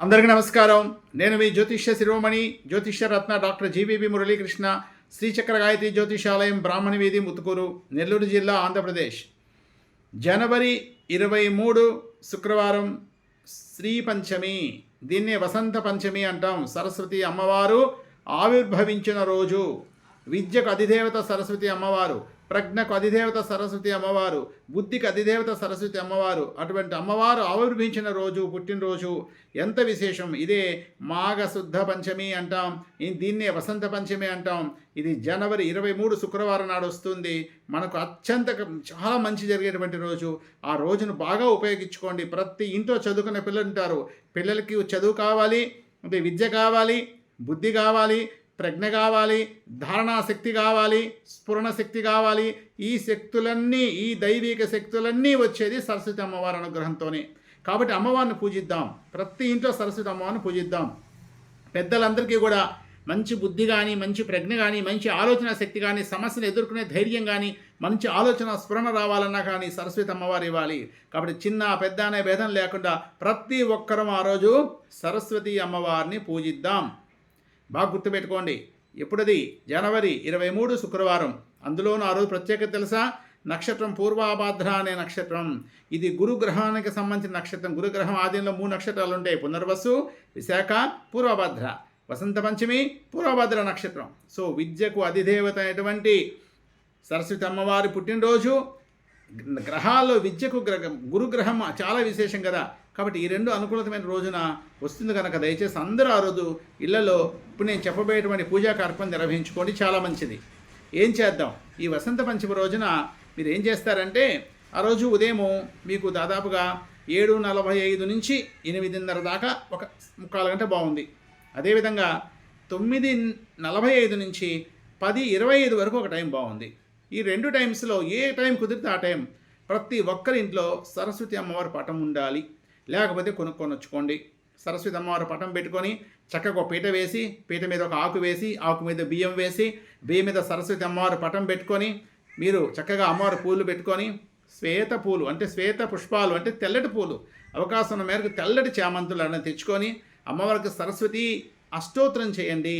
అందరికీ నమస్కారం. నేను మీ జ్యోతిష్య శిరోమణి జ్యోతిష్య రత్న డాక్టర్ జీవీబీ మురళీకృష్ణ శ్రీచక్ర గాయత్రి జ్యోతిషాలయం బ్రాహ్మణ వీధి ముత్తుకూరు నెల్లూరు జిల్లా ఆంధ్రప్రదేశ్. జనవరి ఇరవై మూడు శుక్రవారం శ్రీ పంచమి. దీన్నే వసంత పంచమి అంటాం. సరస్వతి అమ్మవారు ఆవిర్భవించిన రోజు. విద్యకు అధిదేవత సరస్వతి అమ్మవారు. ప్రజ్ఞకు అధిదేవత సరస్వతి అమ్మవారు బుద్ధికి అధిదేవత సరస్వతి అమ్మవారు అటువంటి అమ్మవారు ఆవిర్భించిన రోజు పుట్టినరోజు ఎంత విశేషం? ఇదే మాఘశుద్ధ పంచమి అంటాం ఈ- దీన్నే వసంత పంచమి అంటాం. ఇది జనవరి ఇరవై మూడు శుక్రవారం నాడు వస్తుంది. మనకు అత్యంత చాలా మంచి జరిగేటువంటి రోజు. ఆ రోజును బాగా ఉపయోగించుకోండి. ప్రతి ఇంట్లో చదువుకునే పిల్లలు ఉంటారు. పిల్లలకి చదువు కావాలి అంటే విద్య కావాలి బుద్ధి కావాలి ప్రజ్ఞ కావాలి ధారణా శక్తి కావాలి స్ఫురణ శక్తి కావాలి. ఈ శక్తులన్నీ ఈ దైవిక శక్తులన్నీ వచ్చేది సరస్వతి అమ్మవారి అనుగ్రహంతోనే. కాబట్టి అమ్మవారిని పూజిద్దాం. ప్రతి ఇంట్లో సరస్వతి అమ్మవారిని పూజిద్దాం. పెద్దలందరికీ కూడా మంచి బుద్ధి కానీ మంచి ప్రజ్ఞ కానీ మంచి ఆలోచన శక్తి కానీ సమస్యను ఎదుర్కొనే ధైర్యం కానీ మంచి ఆలోచన స్ఫురణ రావాలన్నా కానీ సరస్వతి అమ్మవారు ఇవ్వాలి. కాబట్టి చిన్న పెద్ద అనే భేదం లేకుండా ప్రతి ఒక్కరం ఆ రోజు సరస్వతి అమ్మవారిని పూజిద్దాం. బాగా గుర్తుపెట్టుకోండి. ఎప్పుడది? జనవరి ఇరవై మూడు శుక్రవారం. అందులోనూ ఆ రోజు ప్రత్యేకత తెలుసా? నక్షత్రం పూర్వాభాద్ర అనే నక్షత్రం. ఇది గురుగ్రహానికి సంబంధించిన నక్షత్రం. గురుగ్రహం ఆధీనంలో మూడు నక్షత్రాలు ఉంటాయి. పునర్వసు విశాఖ పూర్వభద్ర. వసంత పంచమి పూర్వభద్ర నక్షత్రం. సో విద్యకు అధిదేవత అయినటువంటి సరస్వతి అమ్మవారి పుట్టినరోజు గ్రహాల్లో విద్యకు గ్రహం గురుగ్రహం చాలా విశేషం కదా. కాబట్టి ఈ రెండు అనుకూలతమైన రోజున వస్తుంది కనుక దయచేసి అందరూ ఆ రోజు ఇళ్ళలో ఇప్పుడు నేను చెప్పబోయేటువంటి పూజా కార్యక్రమం నిర్వహించుకోండి. చాలా మంచిది. ఏం చేద్దాం? ఈ వసంత పంచమి రోజున మీరు ఏం చేస్తారంటే ఆ రోజు ఉదయము మీకు దాదాపుగా ఏడు నలభై ఐదు నుంచి ఎనిమిదిన్నర దాకా ఒక ముక్కాలు గంట బాగుంది. అదేవిధంగా తొమ్మిది నలభై ఐదు నుంచి పది ఇరవై ఐదు వరకు ఒక టైం బాగుంది. ఈ రెండు టైమ్స్లో ఏ టైం కుదిరితే ఆ టైం ప్రతి ఒక్కరి ఇంట్లో సరస్వతి అమ్మవారి పటం ఉండాలి. లేకపోతే కొనుక్కొని వచ్చుకోండి సరస్వతి అమ్మవారు పటం పెట్టుకొని చక్కగా ఒక పీట వేసి పీట మీద ఒక ఆకు వేసి ఆకు మీద బియ్యం వేసి బియ్యం మీద సరస్వతి అమ్మవారు పటం పెట్టుకొని మీరు చక్కగా అమ్మవారి పూలు పెట్టుకొని శ్వేత పూలు అంటే శ్వేత పుష్పాలు అంటే తెల్లటి పూలు అవకాశం మేరకు తెల్లటి చామంతులు అన్న తెచ్చుకొని అమ్మవారికి సరస్వతి అష్టోత్తరం చేయండి.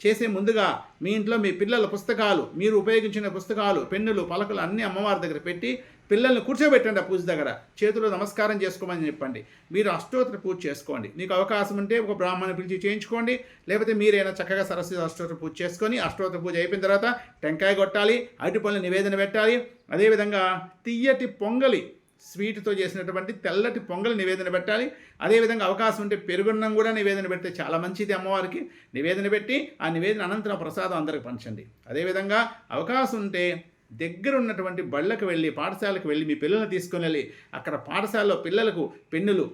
చేసే ముందుగా మీ ఇంట్లో మీ పిల్లల పుస్తకాలు మీరు ఉపయోగించిన పుస్తకాలు పెన్నులు పలకలు అన్నీ అమ్మవారి దగ్గర పెట్టి పిల్లల్ని కూర్చోబెట్టండి ఆ పూజ దగ్గర. చేతిలో నమస్కారం చేసుకోమని చెప్పండి. మీరు అష్టోత్తర పూజ చేసుకోండి. మీకు అవకాశం ఉంటే ఒక బ్రాహ్మణ పిలిచి చేయించుకోండి. లేకపోతే మీరైనా చక్కగా సరస్వతి అష్టోత్తర పూజ చేసుకొని అష్టోత్తర పూజ అయిపోయిన తర్వాత టెంకాయ కొట్టాలి అరటి పనులు నివేదన పెట్టాలి. అదేవిధంగా తియ్యటి పొంగలి స్వీట్తో చేసినటువంటి తెల్లటి పొంగల్ నివేదన పెట్టాలి. అదేవిధంగా అవకాశం ఉంటే పెరుగున్నం కూడా నివేదన పెడితే చాలా మంచిది అమ్మవారికి. నివేదన పెట్టి ఆ నివేదన అనంతరం ప్రసాదం అందరికి పంచండి. అదేవిధంగా అవకాశం ఉంటే దగ్గర ఉన్నటువంటి బళ్ళకు వెళ్ళి పాఠశాలకు వెళ్ళి మీ పిల్లల్ని తీసుకొని వెళ్ళి అక్కడ పాఠశాలలో పిల్లలకు పెన్నులు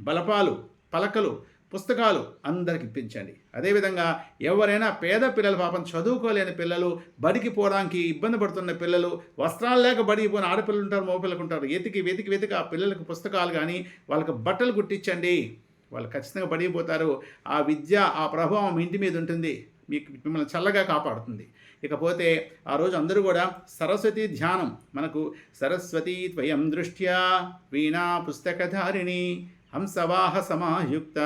బలపాలు పలకలు పుస్తకాలు అందరికి ఇప్పించండి. అదేవిధంగా ఎవరైనా పేద పిల్లలు పాపం చదువుకోలేని పిల్లలు బడికి పోవడానికి ఇబ్బంది పడుతున్న పిల్లలు వస్త్రాలు లేక బడికి పోయిన ఆడపిల్లలు ఉంటారు మగపిల్లలు ఉంటారు వెతికి వెతికి వెతికి ఆ పిల్లలకు పుస్తకాలు కానీ వాళ్ళకి బట్టలు కుట్టించండి. వాళ్ళు ఖచ్చితంగా పడిపోతారు ఆ విద్య ఆ ప్రభావం ఇంటి మీద ఉంటుంది. మీకు మిమ్మల్ని చల్లగా కాపాడుతుంది. ఇకపోతే ఆ రోజు అందరూ కూడా సరస్వతి ధ్యానం మనకు సరస్వతి త్వయం దృష్ట్యా వీణా పుస్తకధారిణి హంసవాహ సమాయుక్త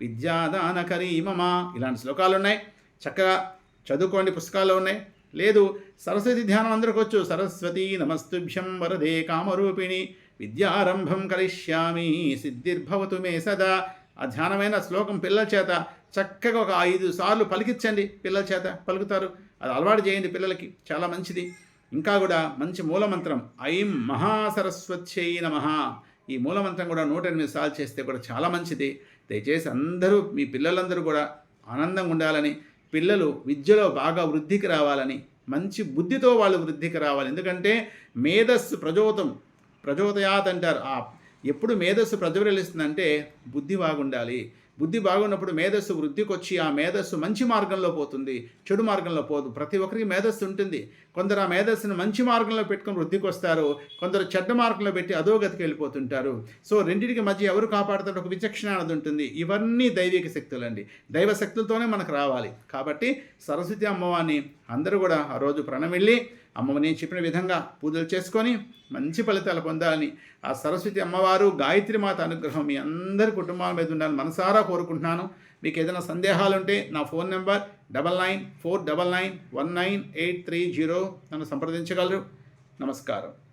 విద్యాదానకరీ మమ ఇలాంటి శ్లోకాలు ఉన్నాయి. చక్కగా చదువుకోండి పుస్తకాలు ఉన్నాయి. లేదు సరస్వతి ధ్యానం అందరికి వచ్చు. సరస్వతి నమస్తుభ్యం వరదే కామరూపిణి విద్యారంభం కరిష్యామి సిద్ధిర్భవతు మే సదా ఆ ధ్యానమైన శ్లోకం పిల్లల చేత చక్కగా ఒక ఐదు సార్లు పలికించండి పిల్లల చేత పలుకుతారు. అది అలవాటు చేయండి పిల్లలకి. చాలా మంచిది. ఇంకా కూడా మంచి మూలమంత్రం. ఐం మహాసరస్వత్యై మహా ఈ మూలమంత్రం కూడా నూట ఎనిమిది సార్లు చేస్తే కూడా చాలా మంచిది. దయచేసి అందరూ మీ పిల్లలందరూ కూడా ఆనందంగా ఉండాలని పిల్లలు విద్యలో బాగా వృద్ధికి రావాలని మంచి బుద్ధితో వాళ్ళు వృద్ధికి రావాలి. ఎందుకంటే మేధస్సు ప్రజోతం ప్రచోదయాత్ అంటారు. ఆ ఎప్పుడు మేధస్సు ప్రజ్వలిస్తుందంటే బుద్ధి బాగుండాలి. బుద్ధి బాగున్నప్పుడు మేధస్సు వృద్ధికి వచ్చి ఆ మేధస్సు మంచి మార్గంలో పోతుంది. చెడు మార్గంలో పోదు. ప్రతి ఒక్కరికి మేధస్సు ఉంటుంది. కొందరు ఆ మేధస్సును మంచి మార్గంలో పెట్టుకొని వృద్ధికి వస్తారు కొందరు చెడ్డ మార్గంలో పెట్టి అధోగతికి వెళ్ళిపోతుంటారు. సో రెండింటికి మధ్య ఎవరు కాపాడుతారు ఒక విచక్షణ అనేది ఉంటుంది. ఇవన్నీ దైవిక శక్తులండి. దైవ శక్తులతోనే మనకు రావాలి. కాబట్టి సరస్వతి అమ్మవారిని అందరూ కూడా ఆ రోజు ప్రణమిల్లి అమ్మమ్మ నేను చెప్పిన విధంగా పూజలు చేసుకొని మంచి ఫలితాలు పొందాలని ఆ సరస్వతి అమ్మవారు గాయత్రి మాత అనుగ్రహం మీ అందరి కుటుంబాల మీద ఉండాలని మనసారా కోరుకుంటున్నాను. మీకు ఏదైనా సందేహాలు ఉంటే నా phone number double nine four double nine one nine eight three zero నన్ను సంప్రదించగలరు. నమస్కారం.